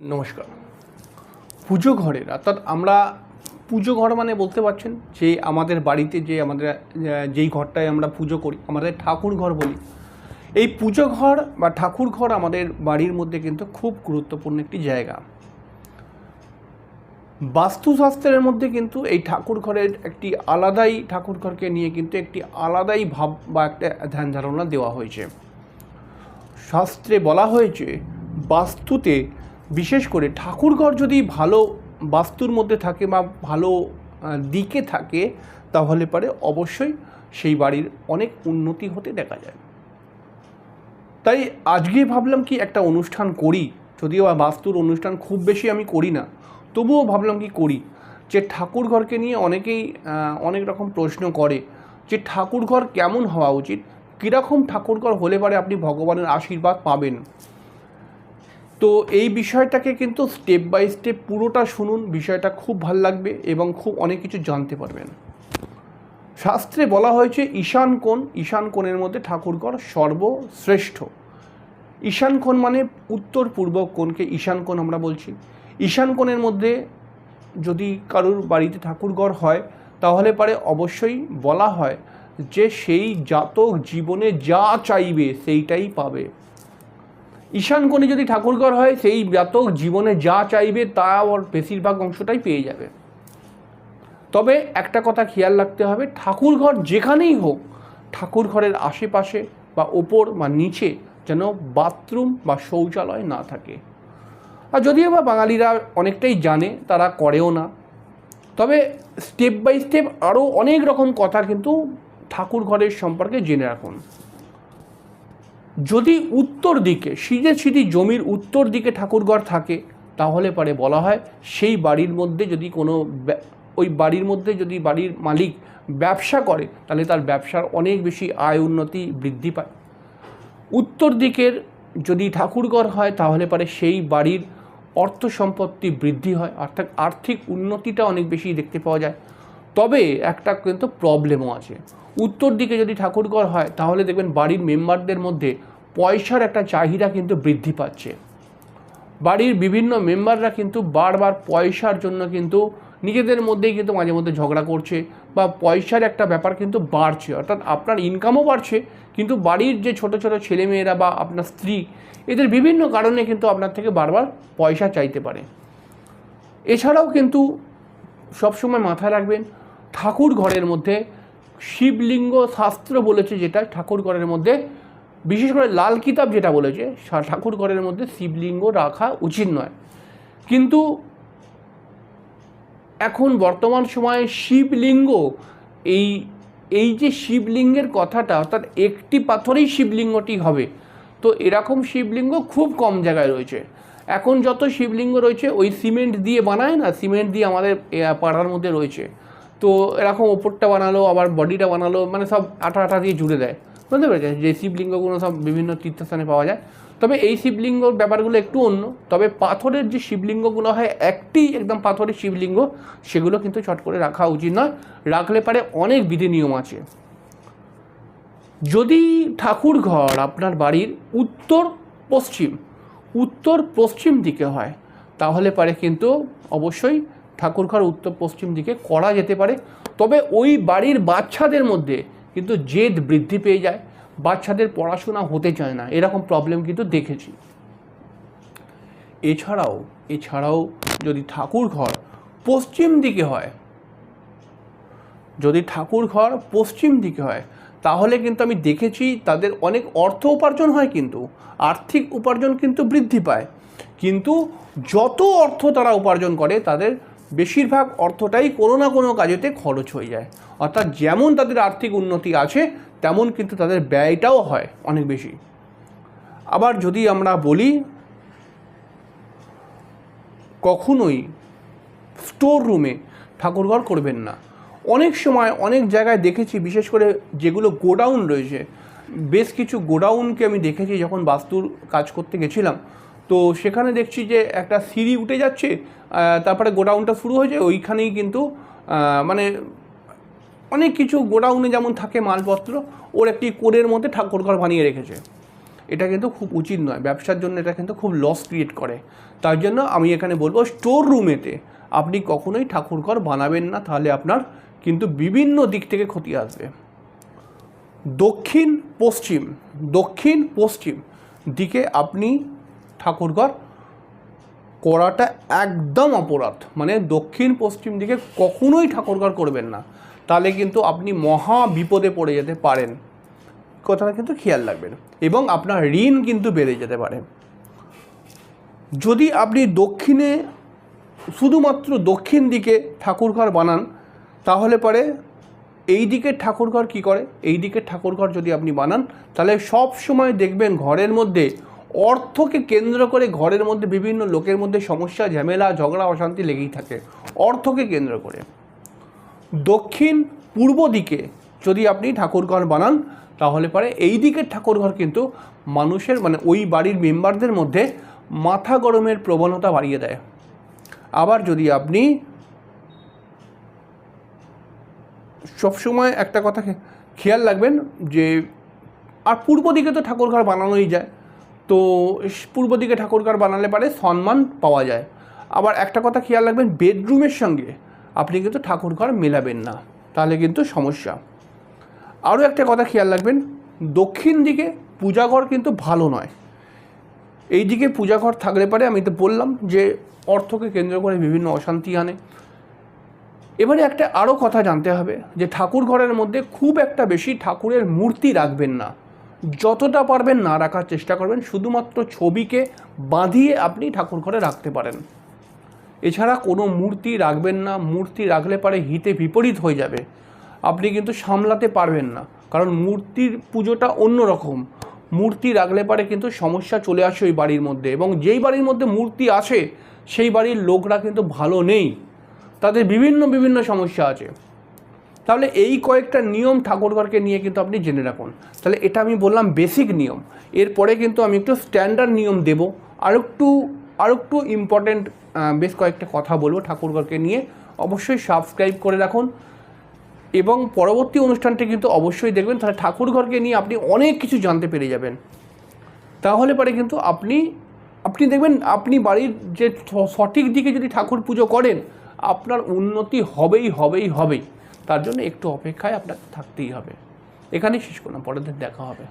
নমস্কার। পুজো ঘরের, অর্থাৎ আমরা পুজো ঘর মানে বলতে পারছেন যে আমাদের বাড়িতে যে আমাদের যেই ঘরটায় আমরা পুজো করি, আমাদের ঠাকুর ঘর বলি। এই পুজো ঘর বা ঠাকুর ঘর আমাদের বাড়ির মধ্যে কিন্তু খুব গুরুত্বপূর্ণ একটি জায়গা। বাস্তুশাস্ত্রের মধ্যে কিন্তু এই ঠাকুর ঘরের একটি আলাদাই ঠাকুর ঘরকে নিয়ে কিন্তু একটি আলাদাই ভাব বা একটা ধ্যান ধারণা দেওয়া হয়েছে। শাস্ত্রে বলা হয়েছে, বাস্তুতে বিশেষ করে ঠাকুরঘর যদি ভালো বাস্তুর মধ্যে থাকে বা ভালো দিকে থাকে, তাহলে পরে অবশ্যই সেই বাড়ির অনেক উন্নতি হতে দেখা যায়। তাই আজকে ভাবলাম কি একটা অনুষ্ঠান করি, যদিও বাস্তুর অনুষ্ঠান খুব বেশি আমি করি না, তবুও ভাবলাম কি করি যে ঠাকুর ঘরকে নিয়ে অনেকেই অনেক রকম প্রশ্ন করে যে ঠাকুর ঘর কেমন হওয়া উচিত? কীরকম ঠাকুর ঘর হলে পরে আপনি ভগবানের আশীর্বাদ পাবেন? তো এই বিষয়টাকে কিন্তু স্টেপ বাই স্টেপ পুরোটা শুনুন, বিষয়টা খুব ভালো লাগবে এবং খুব অনেক কিছু জানতে পারবেন। শাস্ত্রে বলা হয়েছে, ঈশান কোণ, ঈশান কোণের মধ্যে ঠাকুরঘর সর্বশ্রেষ্ঠ। ঈশান কোণ মানে উত্তর পূর্ব কোণকে ঈশান কোণ আমরা বলছি। ঈশান কোণের মধ্যে যদি কারুর বাড়িতে ঠাকুরঘর হয়, তাহলে পারে অবশ্যই বলা হয় যে, সেই জাতক জীবনে যা চাইবে, সেইটাই পাবে। ঈশান কোণে যদি ঠাকুরঘর হয়, সেই জাতক জীবনে যা চাইবে, তা ওর বেশিরভাগ অংশটাই পেয়ে যাবে। তবে একটা কথা খেয়াল রাখতে হবে, ঠাকুরঘর যেখানেই হোক, ঠাকুরঘরের আশেপাশে বা ওপর বা নিচে যেন বাথরুম বা শৌচালয় না থাকে। আর যদিও বা বাঙালিরা অনেকটাই জানে, তারা করেও না। তবে স্টেপ বাই স্টেপ আরও অনেক রকম কথা কিন্তু ঠাকুর ঘরের সম্পর্কে জেনে রাখুন। যদি উত্তর দিকে সিজে সিধি জমির উত্তর দিকে ঠাকুরঘর থাকে, তাহলে পরে বলা হয় সেই বাড়ির মধ্যে যদি কোনো ওই বাড়ির মধ্যে যদি বাড়ির মালিক ব্যবসা করে, তাহলে তার ব্যবসার অনেক বেশি আয় উন্নতি বৃদ্ধি পায়। উত্তর দিকের যদি ঠাকুরঘর হয়, তাহলে পরে সেই বাড়ির অর্থ সম্পত্তি বৃদ্ধি হয়, অর্থাৎ আর্থিক উন্নতিটা অনেক বেশি দেখতে পাওয়া যায়। তবে একটা কিন্তু প্রবলেমও আছে। উত্তর দিকে যদি ঠাকুরঘর হয়, তাহলে দেখবেন বাড়ির মেম্বারদের মধ্যে পয়সার একটা চাহিদা কিন্তু বৃদ্ধি পাচ্ছে। বাড়ির বিভিন্ন মেম্বাররা কিন্তু বারবার পয়সার জন্য কিন্তু নিজেদের মধ্যেই কিন্তু মাঝে মধ্যে ঝগড়া করছে বা পয়সার একটা ব্যাপার কিন্তু বাড়ছে। অর্থাৎ আপনার ইনকামও বাড়ছে, কিন্তু বাড়ির যে ছোট ছোট ছেলেমেয়েরা বা আপনার স্ত্রী, এদের বিভিন্ন কারণে কিন্তু আপনার থেকে বারবার পয়সা চাইতে পারে। এছাড়াও কিন্তু সবসময় মাথায় রাখবেন ঠাকুর ঘরের মধ্যে শিবলিঙ্গ শাস্ত্র বলেছে যেটা ঠাকুর ঘরের মধ্যে, বিশেষ করে লাল কিতাব যেটা বলেছে ঠাকুর ঘরের মধ্যে শিবলিঙ্গ রাখা উচিত নয়। কিন্তু এখন বর্তমান সময়ে শিবলিঙ্গ, এই এই যে শিবলিঙ্গের কথাটা, অর্থাৎ একটি পাথরেই শিবলিঙ্গটি হবে, তো এরকম শিবলিঙ্গ খুব কম জায়গায় রয়েছে। এখন যত শিবলিঙ্গ রয়েছে, ওই সিমেন্ট দিয়ে বানায় না, সিমেন্ট দিয়ে আমাদের পাড়ার মধ্যে রয়েছে। তো এরকম ওপরটা বানালো, আবার বডিটা বানালো মানে সব আঠা আঠা দিয়ে জুড়ে দেয়। বুঝতে পেরেছে যে শিবলিঙ্গগুলো সব বিভিন্ন তীর্থস্থানে পাওয়া যায়। তবে এই শিবলিঙ্গর ব্যাপারগুলো একটু অন্য। তবে পাথরের যে শিবলিঙ্গগুলো হয়, একটি একদম পাথরের শিবলিঙ্গ, সেগুলো কিন্তু চট করে রাখা উচিত নয়। রাখলে পারে অনেক বিধি নিয়ম আছে। যদি ঠাকুর ঘর আপনার বাড়ির উত্তর পশ্চিম উত্তর পশ্চিম দিকে হয়, তাহলে পারে কিন্তু অবশ্যই ঠাকুর ঘর উত্তর পশ্চিম দিকে করা যেতে পারে। তবে ওই বাড়ির বাচ্চাদের মধ্যে কিন্তু জেদ বৃদ্ধি পেয়ে যায়। বাচ্চাদের পড়াশোনা হতে চায় না। এরকম প্রবলেম কিন্তু দেখেছি। এছাড়াও এছাড়াও যদি ঠাকুর ঘর পশ্চিম দিকে হয়, যদি ঠাকুর ঘর পশ্চিম দিকে হয়, তাহলে কিন্তু আমি দেখেছি তাদের অনেক অর্থ উপার্জন হয় কিন্তু। আর্থিক উপার্জন কিন্তু বৃদ্ধি পায়। কিন্তু যত অর্থ তারা উপার্জন করে, তাদের বেশিরভাগ অর্থটাই কোনো না কোনো কাজেতে খরচ হয়ে যায়। অর্থাৎ যেমন তাদের আর্থিক উন্নতি আছে, তেমন কিন্তু তাদের ব্যয়টাও হয় অনেক বেশি। আবার যদি আমরা বলি, কখনোই স্টোর রুমে ঠাকুরঘর করবেন না। অনেক সময় অনেক জায়গায় দেখেছি, বিশেষ করে যেগুলো গোডাউন রয়েছে, বেশ কিছু গোডাউনকে আমি দেখেছি যখন বাস্তুর কাজ করতে গেছিলাম। তো সেখানে দেখছি যে একটা সিঁড়ি উঠে যাচ্ছে তারপরে গোডাউনটা শুরু হয়েছে ওইখানেই কিন্তু মানে অনেক কিছু গোডাউনে যেমন থাকে মালপত্র, ওর একটি কোডের মধ্যে ঠাকুরঘর বানিয়ে রেখেছে। এটা কিন্তু খুব উচিত নয়, ব্যবসার জন্য এটা কিন্তু খুব লস ক্রিয়েট করে। তার জন্য আমি এখানে বলব স্টোর রুমেতে আপনি কখনোই ঠাকুরঘর বানাবেন না, তাহলে আপনার কিন্তু বিভিন্ন দিক থেকে ক্ষতি আসবে। দক্ষিণ পশ্চিম দক্ষিণ পশ্চিম দিকে আপনি ঠাকুরঘর করাটা একদম অপরাধ। মানে দক্ষিণ পশ্চিম দিকে কখনোই ঠাকুরঘর করবেন না। তাহলে কিন্তু আপনি মহা বিপদে পড়ে যেতে পারেন। কথাটা কিন্তু খেয়াল রাখবেন। এবং আপনার ঋণ কিন্তু বেড়ে যেতে পারে। যদি আপনি দক্ষিণে শুধুমাত্র দক্ষিণ দিকে ঠাকুরঘর বানান, তাহলে পরে এই দিকের ঠাকুরঘর কি করে? এই দিকের ঠাকুরঘর যদি আপনি বানান, তাহলে সব সময় দেখবেন ঘরের মধ্যে অর্থকে কেন্দ্র করে ঘরের মধ্যে বিভিন্ন লোকের মধ্যে সমস্যা, ঝামেলা, ঝগড়া, অশান্তি লেগেই থাকে। অর্থকে কেন্দ্র করে। দক্ষিণ পূর্ব দিকে যদি আপনি ঠাকুরঘর বানান, তাহলে পরে এই দিকের ঠাকুরঘর কিন্তু মানুষের মানে ওই বাড়ির মেম্বারদের মধ্যে মাথা গরমের প্রবণতা বাড়িয়ে দেয়। আবার যদি আপনি সবসময় একটা কথা খেয়াল রাখবেন যে, আর পূর্ব দিকে তো ঠাকুরঘর বানানোই যায়। তো পূর্ব দিকে ঠাকুরঘর বানালে পারে সম্মান পাওয়া যায়। আবার একটা কথা খেয়াল রাখবেন, বেডরুমের সঙ্গে আপনি কিন্তু ঠাকুরঘর মেলাবেন না, তাহলে কিন্তু সমস্যা। আরও একটা কথা খেয়াল রাখবেন, দক্ষিণ দিকে পূজাঘর কিন্তু ভালো নয়। এই দিকে পূজাঘর থাকলে পারে, আমি তো বললাম যে অর্থকে কেন্দ্র করে বিভিন্ন অশান্তি আনে। এবারে একটা আরও কথা জানতে হবে যে ঠাকুর ঘরের মধ্যে খুব একটা বেশি ঠাকুরের মূর্তি রাখবেন না। যতটা পারবেন না রাখার চেষ্টা করবেন, শুধুমাত্র ছবিকে বাঁধিয়ে আপনি ঠাকুর ঘরে রাখতে পারেন। এছাড়া কোনো মূর্তি রাখবেন না, মূর্তি রাখলে পারে হিতে বিপরীত হয়ে যাবে। আপনি কিন্তু সামলাতে পারবেন না, কারণ মূর্তির পুজোটা অন্য রকম মূর্তি রাখলে পারে কিন্তু সমস্যা চলে আসে ওই বাড়ির মধ্যে এবং যেই বাড়ির মধ্যে মূর্তি আসে সেই বাড়ির লোকরা কিন্তু ভালো নেই। তাদের বিভিন্ন বিভিন্ন সমস্যা আছে। তাহলে এই কয়েকটা নিয়ম ঠাকুরঘরকে নিয়ে কিন্তু আপনি জেনে রাখুন। তাহলে এটা আমি বললাম বেসিক নিয়ম। এরপরে কিন্তু আমি একটু স্ট্যান্ডার্ড নিয়ম দেব। আর একটু আর একটু ইম্পর্টেন্ট বেশ কয়েকটা কথা বলব ঠাকুরঘরকে নিয়ে। অবশ্যই সাবস্ক্রাইব করে রাখুন। এবং পরবর্তী অনুষ্ঠানটি কিন্তু অবশ্যই দেখবেন। তাহলে ঠাকুরঘরকে নিয়ে আপনি অনেক কিছু জানতে পেরে যাবেন। তাহলে পরে কিন্তু আপনি আপনি দেখবেন আপনি বাড়ির যে সঠিক দিকে যদি ঠাকুর পুজো করেন, আপনার উন্নতি হবেই হবেই হবেই। তার জন্য একটু অপেক্ষায় আপনাকে থাকতেই হবে। এখানেই শেষ করলাম পরের দিন দেখা হবে।